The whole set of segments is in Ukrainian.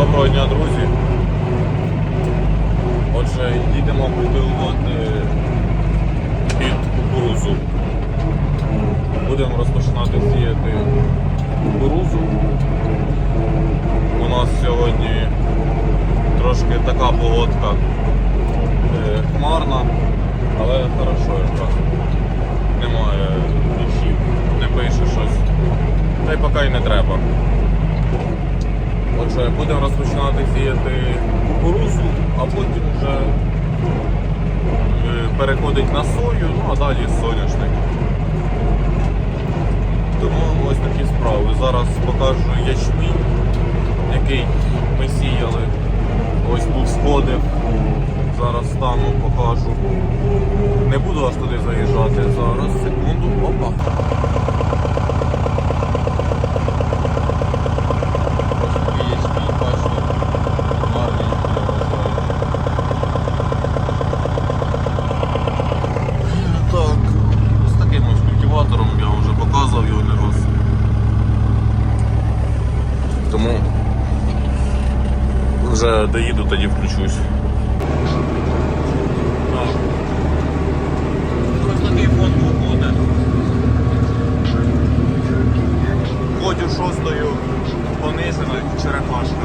Доброго дня, друзі. Отже, їдемо культивувати під кукурузу. Будемо розпочинати сіяти кукурузу. У нас сьогодні трошки така погодка е, хмарна, але хорошо якраз. Немає дощів, не пише щось. Та й поки й не треба. Отже, будемо розпочинати сіяти кукурузу, а потім вже е, переходить на сою, ну а далі соняшник. Тому ось такі справи. Зараз покажу ячмінь, який ми сіяли. Ось тут сходив. Зараз стану, покажу. Не буду аж туди заїжджати. Зараз, секунду. Опа. Ось такий ячмінь, бачите. Гарний, я вважаю. Так, з таким ось культиватором я вже показував його не раз. Тому вже доїду, тоді включусь. Ходю шостою пониженою черепашка.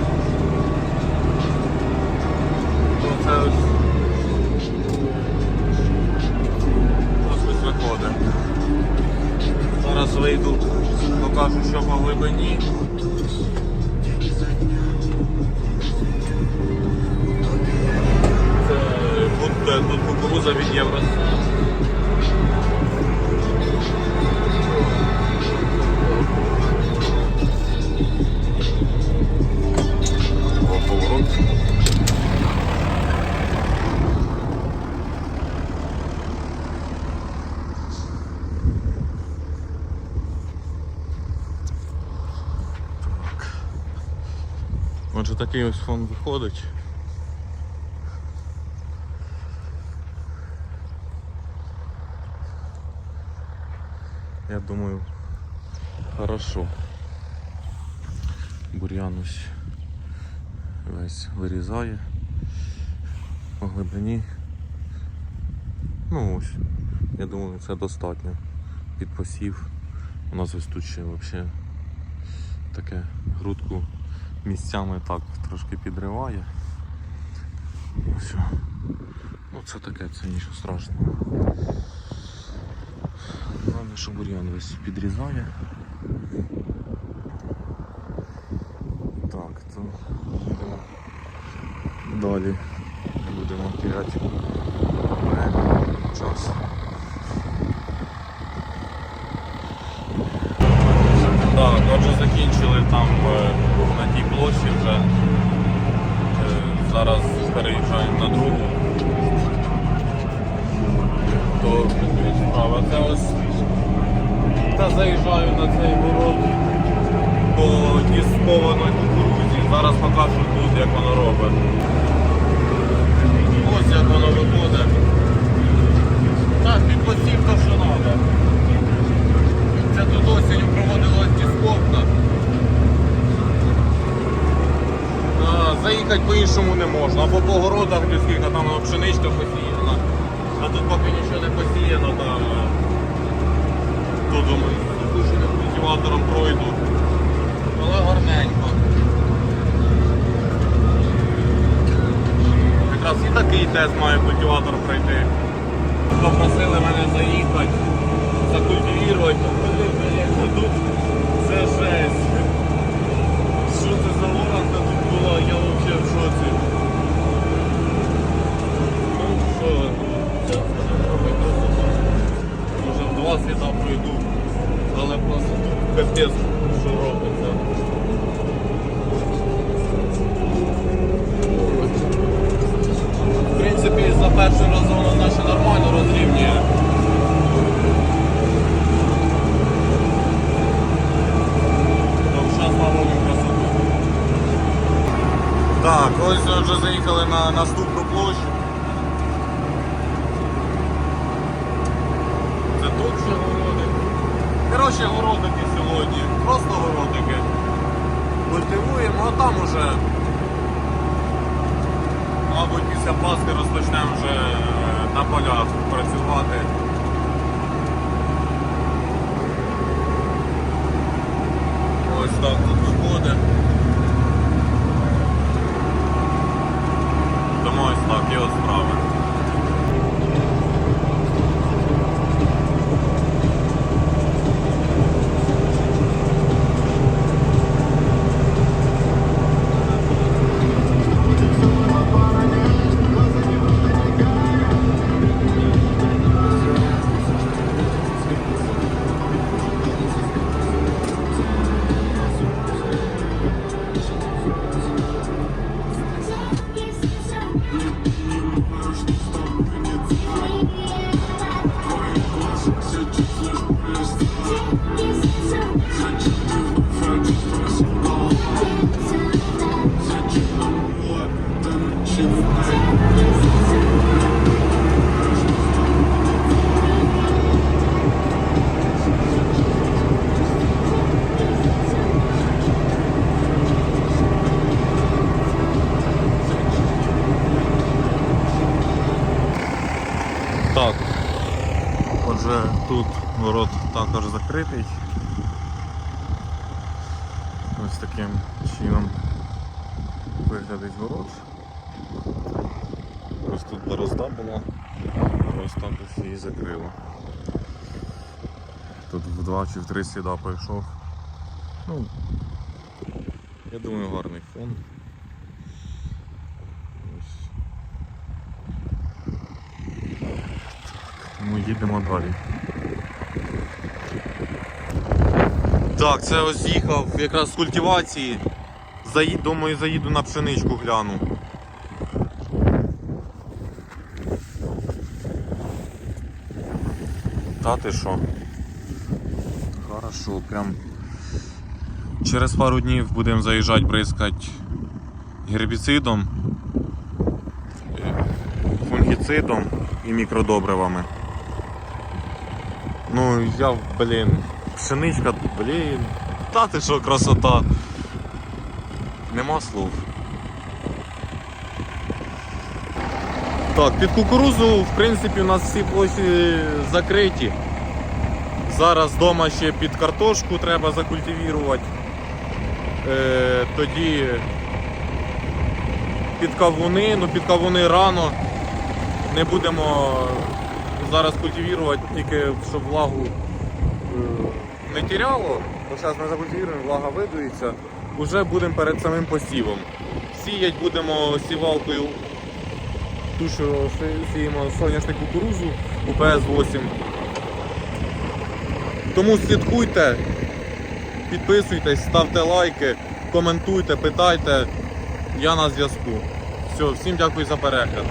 Ну, це ось ось виходить. Зараз вийду, покажу, що по глибині. Тут кукуруза від євро. О, поворот. Так. Отже, такий ось фон виходить. Я думаю, хорошо. Бур'ян ось весь вирізає по глибині. Ну ось, я думаю, це достатньо під посів. У нас ось тут ще взагалі таке грудку місцями так трошки підриває. Ось. Ну це таке, це нічого страшного. Головне, що бур'ян весь підрізає. Так, то будемо далі будемо теряти час. Так, отже закінчили там е, на тій площі вже. Е, Зараз переїжджаємо на другу. То справи. Це ось та заїжджаю на цей город по діскованій кукурузі. Зараз покажу тут, як воно робить. Ось як воно виходить. Так, під посів то, що треба. Це тут осінню проводилась дисковка. А, Заїхати по-іншому не можна. Або по городах а там пшеничка посіяна. А тут поки нічого не посіяно, там е, то думаю, запущеним пройду. Але гарненько. Якраз і такий тест має культиватор пройти. Попросили мене заїхати, закультивувати. Блін, блін, тут це жесть. Що це за лоранка тут була, я взагалі в шоці. Ну що, зараз будемо робити. Може в два сліда пройду, але просто капець, що робиться. В принципі, за перший раз воно наче нормально розрівнює. Так, ось вже заїхали на наступну площу. Це тут ще городи. Коротше, городики городі, просто городики. Культивуємо, а там уже, мабуть, після паски розпочнемо вже е, на полях працювати. Ось так тут. Тут ворот також закритий. Ось таким чином виглядить ворот. Ось тут борозда була, ось так ось її закрило. Тут в два чи в три сліда пройшов. Ну, я думаю, гарний фон. Ось. Ми їдемо далі. Так, це ось їхав якраз з культивації. Заїд, думаю, заїду на пшеничку гляну. Та ти що? Хорошо, прям через пару днів будемо заїжджати бризкати гербіцидом, фунгіцидом і мікродобривами. Ну, я, блін, пшеничка, блін. Та ти що, красота. Нема слов. Так, під кукурузу, в принципі, у нас всі площі закриті. Зараз вдома ще під картошку треба закультивувати. Е, тоді під кавуни, ну під кавуни рано. Не будемо зараз культивувати, тільки щоб влагу е, не тіряло, бо зараз ми закультивуємо, влага видується. Уже будемо перед самим посівом. Сіять будемо сівалкою ту, що сіємо соняшник кукурузу УПС-8. Тому слідкуйте, підписуйтесь, ставте лайки, коментуйте, питайте. Я на зв'язку. Все, всім дякую за перегляд.